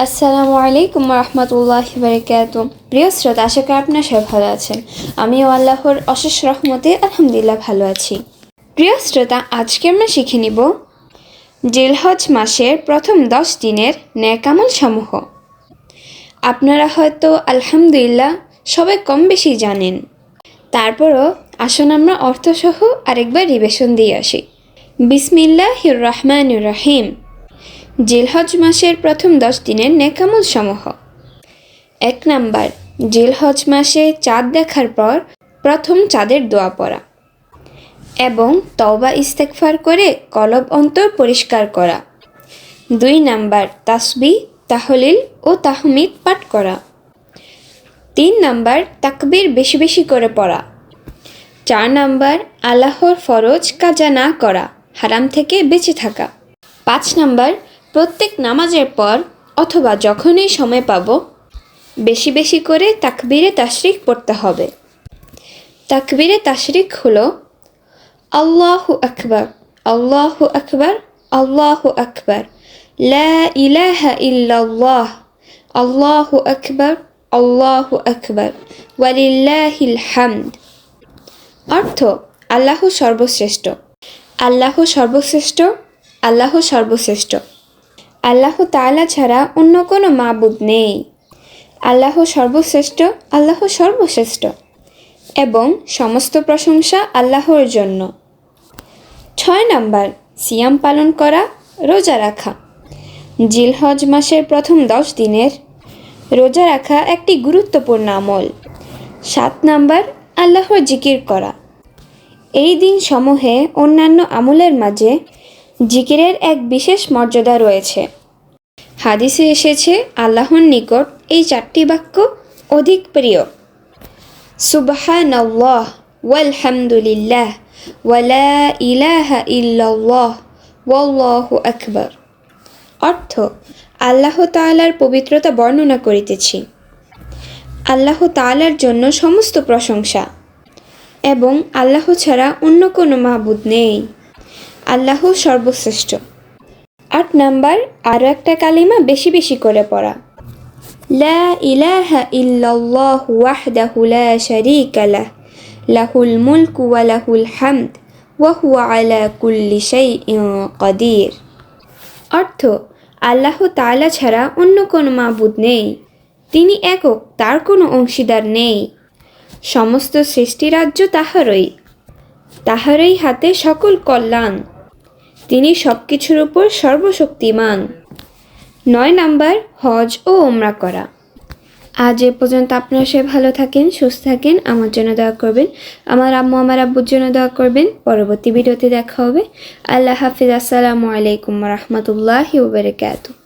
আসসালামু আলাইকুম রহমতুল্লাহ বারকাত। প্রিয় শ্রোতা, আশা করি আপনার সবাই ভালো আছেন। আমিও আল্লাহর অশেষ রহমতে আলহামদুলিল্লাহ ভালো আছি। প্রিয় শ্রোতা, আজকে আমরা শিখে নিব জেলহজ মাসের প্রথম দশ দিনের ন্যাকামল সমূহ আপনারা হয়তো আলহামদুলিল্লাহ সবাই কম বেশি জানেন। তারপরও আসুন আমরা অর্থসহ আরেকবার রিবেশন দিয়ে আসি। বিসমিল্লাহ রহমান রহিম। জিলহজ মাসের প্রথম দশ দিনের নেকামল সমূহ। এক নাম্বার, জিলহজ মাসে চাঁদ দেখার পর প্রথম চাঁদের দোয়া পড়া এবং তওবা ইস্তেকফার করে কলব অন্তর পরিষ্কার করা। দুই নাম্বার, তাসবি, তাহলিল ও তাহমিদ পাঠ করা। তিন নাম্বার, তাকবির বেশি বেশি করে পড়া। চার নাম্বার, আল্লাহর ফরজ কাজা না করা, হারাম থেকে বেঁচে থাকা। পাঁচ নাম্বার প্রত্যেক নামাজের পর অথবা যখনই সময় পাব, বেশি বেশি করে তাকবিরে তাশরিক পড়তে হবে। তাকবিরে তাশরিক হলো, আল্লাহু আকবার আল্লাহু আকবার আল্লাহু আকবার, লা ইলাহা ইল্লাল্লাহ, আল্লাহু আকবার আল্লাহু আকবার, ওয়ালিল্লাহিল হামদ। অর্থ, আল্লাহ সর্বশ্রেষ্ঠ। আল্লাহ সর্বশ্রেষ্ঠ আল্লাহ সর্বশ্রেষ্ঠ। আল্লাহ তালা ছাড়া অন্য কোনো মাবুদ নেই। আল্লাহ সর্বশ্রেষ্ঠ আল্লাহ সর্বশ্রেষ্ঠ এবং সমস্ত প্রশংসা আল্লাহর জন্য। ছয় নাম্বার, সিয়াম পালন করা, রোজা রাখা। জিলহজ মাসের প্রথম দশ দিনের রোজা রাখা একটি গুরুত্বপূর্ণ আমল। সাত নাম্বার, আল্লাহর জিকির করা। এই দিন সমূহে অন্যান্য আমলের মাঝে জিকিরের এক বিশেষ মর্যাদা রয়েছে। হাদিসে এসেছে, আল্লাহর নিকট এই চারটি বাক্য অধিক প্রিয়। সুবহানাল্লাহ, ওয়ালহামদুলিল্লাহ ওয়ালা ইলাহা ইল্লাল্লাহ, ওয়াল্লাহু আকবার। অর্থ, আল্লাহ তাআলার পবিত্রতা বর্ণনা করিতেছি। আল্লাহ তাআলার জন্য সমস্ত প্রশংসা। এবং আল্লাহ ছাড়া অন্য কোনো মাহবুদ নেই। আল্লাহ সর্বশ্রেষ্ঠ। আট নাম্বার, আরও একটা কালিমা বেশি বেশি করে পড়া। লা ইলাহা ইল্লাল্লাহ ওয়াহদাহু লা শারীকা লাহ, লাহুল মুলকু ওয়া লাহুল হামদ, ওয়া হুয়া আলা কুল্লি শাইইন কাদির। অর্থ, আল্লাহ তাআলা ছাড়া অন্য কোনো মাবুদ নেই। তিনি একক, তার কোনো অংশীদার নেই। সমস্ত সৃষ্টিরাজ্য তাহারই। তাহারই হাতে সকল কল্যাণ। তিনি সব কিছুর উপর সর্বশক্তিমান। নয় নাম্বার, হজ ও ওমরা করা। আজ এ পর্যন্ত আপনারা সে ভালো থাকেন, সুস্থ থাকেন, আমার জন্য দোয়া করবেন, আমার আম্মু, আমার আব্বুর জন্য দোয়া করবেন। পরবর্তী ভিডিওতে দেখা হবে। আল্লাহ হাফিজ। আসসালামু আলাইকুম রহমতুল্লাহ ওবরাকাতুহ